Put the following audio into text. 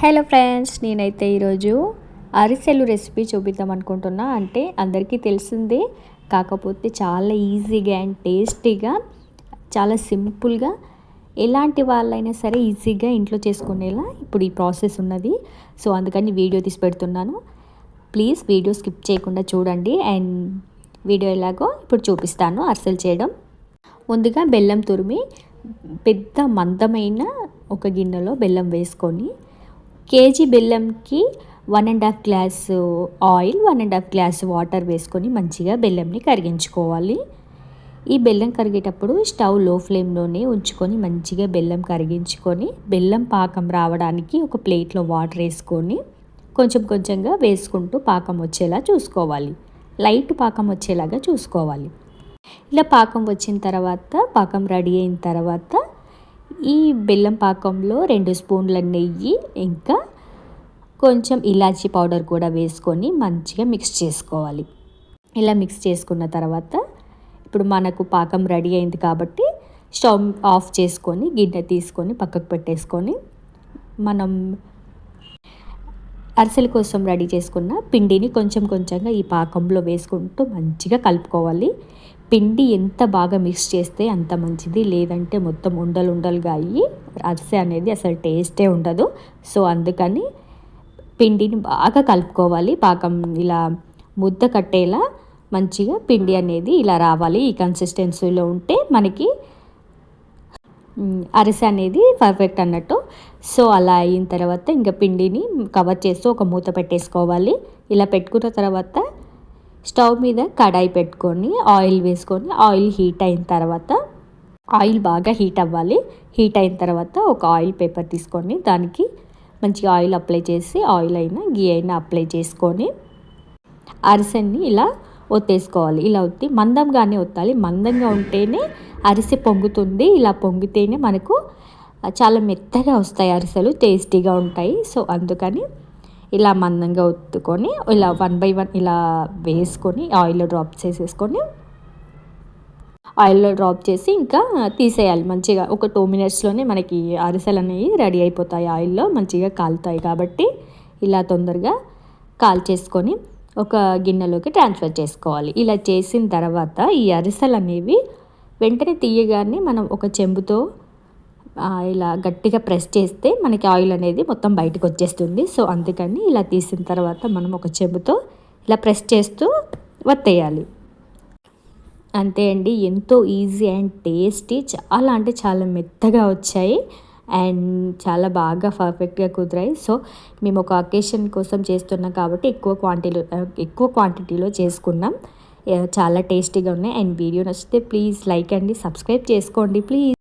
Hello friends నేనైతే ఈరోజు అరిసెలు రెసిపీ చూపిద్దాం అనుకుంటున్నా. అంటే అందరికీ తెలిసిందే కాకపోతే చాలా ఈజీగా అండ్ టేస్టీగా చాలా సింపుల్గా ఎలాంటి వాళ్ళైనా సరే ఈజీగా ఇంట్లో చేసుకునేలా ఇప్పుడు ఈ ప్రాసెస్ ఉన్నది. సో అందుకని వీడియో తీసి పెడుతున్నాను. ప్లీజ్ వీడియో స్కిప్ చేయకుండా చూడండి అండ్ వీడియో ఎలాగో ఇప్పుడు చూపిస్తాను అరిసెలు చేయడం. ముందుగా బెల్లం తురిమి పెద్ద మందమైన ఒక గిన్నెలో బెల్లం వేసుకొని KG బెల్లంకి one and half glass oil one and half glass water వేసుకొని మంచిగా బెల్లంని కరిగించుకోవాలి. ఈ బెల్లం కరిగేటప్పుడు స్టవ్లో ఫ్లేమ్లోనే ఉంచుకొని మంచిగా బెల్లం కరిగించుకొని బెల్లం పాకం రావడానికి ఒక ప్లేట్లో వాటర్ వేసుకొని కొంచెం కొంచెంగా వేసుకుంటూ పాకం వచ్చేలా చూసుకోవాలి. లైట్ పాకం వచ్చేలాగా చూసుకోవాలి. ఇలా పాకం వచ్చిన తర్వాత పాకం రెడీ అయిన తర్వాత ఈ బెల్లం పాకంలో రెండు స్పూన్ల నెయ్యి ఇంకా కొంచెం ఇలాచీ పౌడర్ కూడా వేసుకొని మంచిగా మిక్స్ చేసుకోవాలి. ఇలా మిక్స్ చేసుకున్న తర్వాత ఇప్పుడు మనకు పాకం రెడీ అయింది కాబట్టి స్టవ్ ఆఫ్ చేసుకొని గిన్నె తీసుకొని పక్కకు పెట్టేసుకొని మనం అరిసెల కోసం రెడీ చేసుకున్న పిండిని కొంచెం కొంచెంగా ఈ పాకంలో వేసుకుంటూ మంచిగా కలుపుకోవాలి. పిండి ఎంత బాగా మిక్స్ చేస్తే అంత మంచిది. లేదంటే మొత్తం ఉండలు ఉండలుగా అయ్యి అరిసె అనేది అసలు టేస్టే ఉండదు. సో అందుకని పిండిని బాగా కలుపుకోవాలి. పాకం ఇలా ముద్ద కట్టేలా మంచిగా పిండి అనేది ఇలా రావాలి. ఈ కన్సిస్టెన్సీలో ఉంటే మనకి అరిసె అనేది పర్ఫెక్ట్ అన్నట్టు. సో అలా అయిన తర్వాత ఇంకా పిండిని కవర్ చేస్తూ ఒక మూత పెట్టేసుకోవాలి. ఇలా పెట్టుకున్న తర్వాత స్టవ్ మీద కడాయి పెట్టుకొని ఆయిల్ వేసుకొని ఆయిల్ హీట్ అయిన తర్వాత ఆయిల్ బాగా హీట్ అవ్వాలి. హీట్ అయిన తర్వాత ఒక ఆయిల్ పేపర్ తీసుకొని దానికి మంచిగా ఆయిల్ అప్లై చేసి ఆయిల్ అయినా గీ అయినా అప్లై చేసుకొని అరిసెని ఇలా ఒత్తేసుకోవాలి. ఇలా ఒత్తి మందంగానే ఒత్తాలి. మందంగా ఉంటేనే అరిసె పొంగుతుంది. ఇలా పొంగితేనే మనకు చాలా మెత్తగా వస్తాయి అరిసెలు టేస్టీగా ఉంటాయి. సో అందుకని ఇలా మందంగా ఒత్తుకొని ఇలా వన్ బై వన్ ఇలా వేసుకొని ఆయిల్లో డ్రాప్ చేసేసుకొని ఆయిల్లో డ్రాప్ చేసి ఇంకా తీసేయాలి. మంచిగా ఒక టూ మినిట్స్లోనే మనకి అరిసెలు అనేవి రెడీ అయిపోతాయి ఆయిల్లో మంచిగా కాలుతాయి కాబట్టి ఇలా తొందరగా కాల్ చేసుకొని ఒక గిన్నెలోకి ట్రాన్స్ఫర్ చేసుకోవాలి. ఇలా చేసిన తర్వాత ఈ అరిసెలు అనేవి వెంటనే తీయగానే మనం ఒక చెంబుతో ఇలా గట్టిగా ప్రెస్ చేస్తే మనకి ఆయిల్ అనేది మొత్తం బయటకు వచ్చేస్తుంది. సో అందుకని ఇలా తీసిన తర్వాత మనం ఒక చెంబుతో ఇలా ప్రెస్ చేస్తూ వత్తేయాలి. అంతే అండి. ఎంతో ఈజీ అండ్ టేస్టీ చాలా అంటే చాలా మెత్తగా వచ్చాయి. అండ్ చాలా బాగా పర్ఫెక్ట్గా కుదిరాయి. సో మేము ఒక అకేషన్ కోసం చేస్తున్నాం కాబట్టి ఎక్కువ క్వాంటిటీలో ఎక్కువ క్వాంటిటీలో చేసుకున్నాం. చాలా టేస్టీగా ఉన్నాయి. అండ్ వీడియో నచ్చితే ప్లీజ్ లైక్ అండి సబ్స్క్రైబ్ చేసుకోండి ప్లీజ్.